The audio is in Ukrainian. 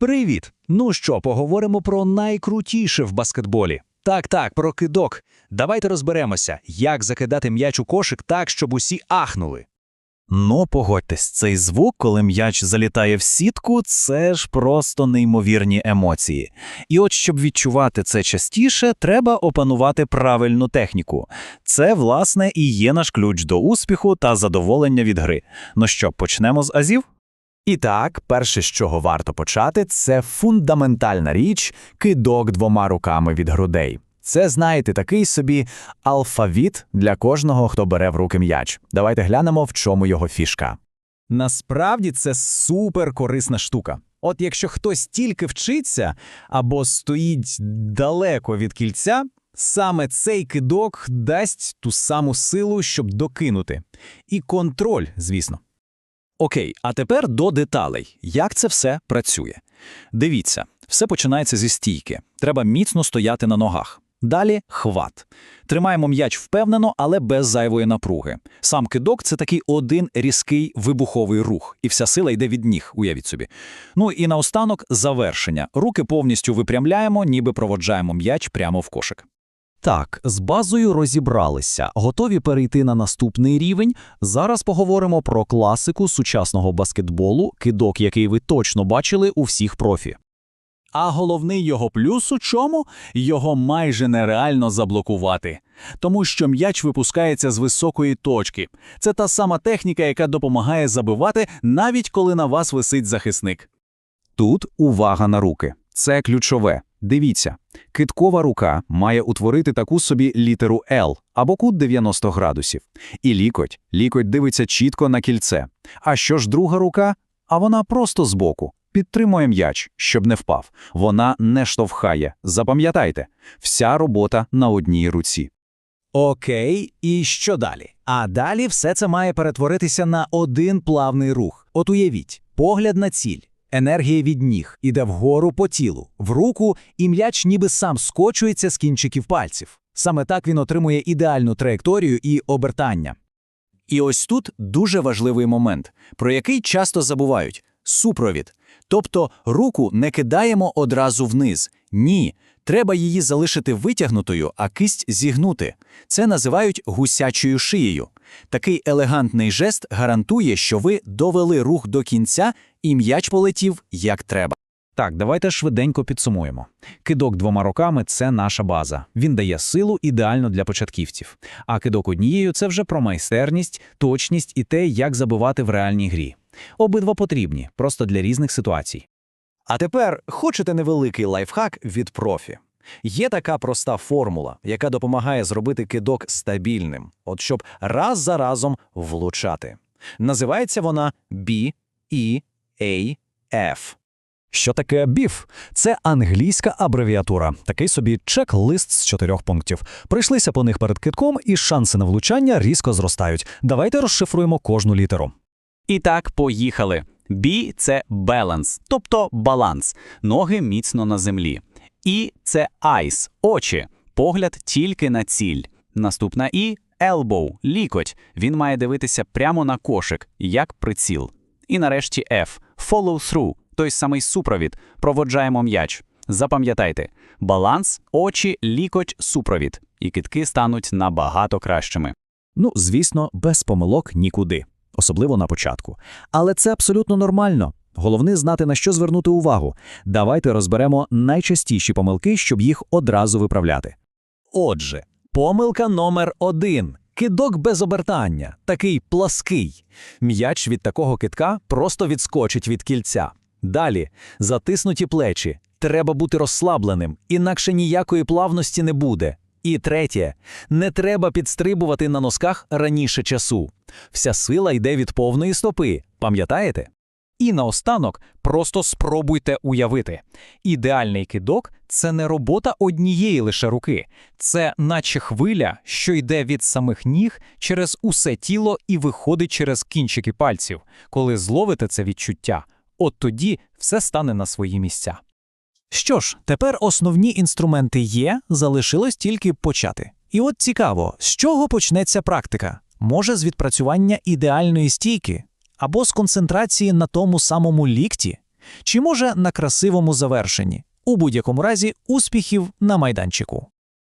Привіт! Ну що, поговоримо про найкрутіше в баскетболі. Так, так, про кидок. Давайте розберемося, як закидати м'яч у кошик так, щоб усі ахнули. Ну, погодьтесь, цей звук, коли м'яч залітає в сітку, це ж просто неймовірні емоції. І от щоб відчувати це частіше, треба опанувати правильну техніку. Це, власне, і є наш ключ до успіху та задоволення від гри. Ну що, почнемо з азів? І так, перше, з чого варто почати, це фундаментальна річ кидок двома руками від грудей. Це, знаєте, такий собі алфавіт для кожного, хто бере в руки м'яч. Давайте глянемо, в чому його фішка. Насправді це супер корисна штука. От якщо хтось тільки вчиться або стоїть далеко від кільця, саме цей кидок дасть ту саму силу, щоб докинути. І контроль, звісно. Окей, а тепер до деталей. Як це все працює? Дивіться, все починається зі стійки. Треба міцно стояти на ногах. Далі хват. Тримаємо м'яч впевнено, але без зайвої напруги. Сам кидок це такий один різкий вибуховий рух, і вся сила йде від ніг, уявіть собі. Ну і наостанок завершення. Руки повністю випрямляємо, ніби проводжаємо м'яч прямо в кошик. Так, з базою розібралися, готові перейти на наступний рівень. Зараз поговоримо про класику сучасного баскетболу, кидок, який ви точно бачили у всіх профі. А головний його плюс у чому? Його майже нереально заблокувати. Тому що м'яч випускається з високої точки. Це та сама техніка, яка допомагає забивати, навіть коли на вас висить захисник. Тут увага на руки. Це ключове. Дивіться, киткова рука має утворити таку собі літеру L або кут 90 градусів. І лікоть, лікоть дивиться чітко на кільце. А що ж друга рука? А вона просто збоку. Підтримує м'яч, щоб не впав. Вона не штовхає. Запам'ятайте, вся робота на одній руці. Окей, і що далі? А далі все це має перетворитися на один плавний рух. От уявіть, погляд на ціль. Енергія від ніг іде вгору по тілу, в руку, і м'яч ніби сам скочується з кінчиків пальців. Саме так він отримує ідеальну траєкторію і обертання. І ось тут дуже важливий момент, про який часто забувають супровід. Тобто руку не кидаємо одразу вниз. Ні, треба її залишити витягнутою, а кисть зігнути. Це називають гусячою шиєю. Такий елегантний жест гарантує, що ви довели рух до кінця і м'яч полетів як треба. Так, давайте швиденько підсумуємо. Кидок двома руками це наша база. Він дає силу ідеально для початківців. А кидок однією це вже про майстерність, точність і те, як забивати в реальній грі. Обидва потрібні, просто для різних ситуацій. А тепер хочете невеликий лайфхак від профі. Є така проста формула, яка допомагає зробити кидок стабільним, от щоб раз за разом влучати. Називається вона B-E-A-F. Що таке біф? Це англійська абревіатура, такий собі чек-лист з чотирьох пунктів. Прийшлися по них перед китком, і шанси на влучання різко зростають. Давайте розшифруємо кожну літеру. І так, поїхали. B – це balance, тобто баланс, ноги міцно на землі. І – це eyes – очі, погляд тільки на ціль. Наступна І – elbow – лікоть, він має дивитися прямо на кошик, як приціл. І нарешті F – follow through, той самий супровід, проводжаємо м'яч. Запам'ятайте, баланс, очі, лікоть, супровід. І китки стануть набагато кращими. Ну, звісно, без помилок нікуди, особливо на початку. Але це абсолютно нормально. Головне знати, на що звернути увагу. Давайте розберемо найчастіші помилки, щоб їх одразу виправляти. Отже, помилка номер один. Кидок без обертання, такий плаский. М'яч від такого китка просто відскочить від кільця. Далі затиснуті плечі. Треба бути розслабленим, інакше ніякої плавності не буде. І третє, не треба підстрибувати на носках раніше часу. Вся сила йде від повної стопи, пам'ятаєте? І наостанок просто спробуйте уявити. Ідеальний кидок це не робота однієї лише руки, це наче хвиля, що йде від самих ніг через усе тіло і виходить через кінчики пальців. Коли зловите це відчуття, от тоді все стане на свої місця. Що ж, тепер основні інструменти є, залишилось тільки почати. І от цікаво, з чого почнеться практика? Може, з відпрацювання ідеальної стійки, або з концентрації на тому самому лікті. Чи може на красивому завершенні? У будь-якому разі успіхів на майданчику.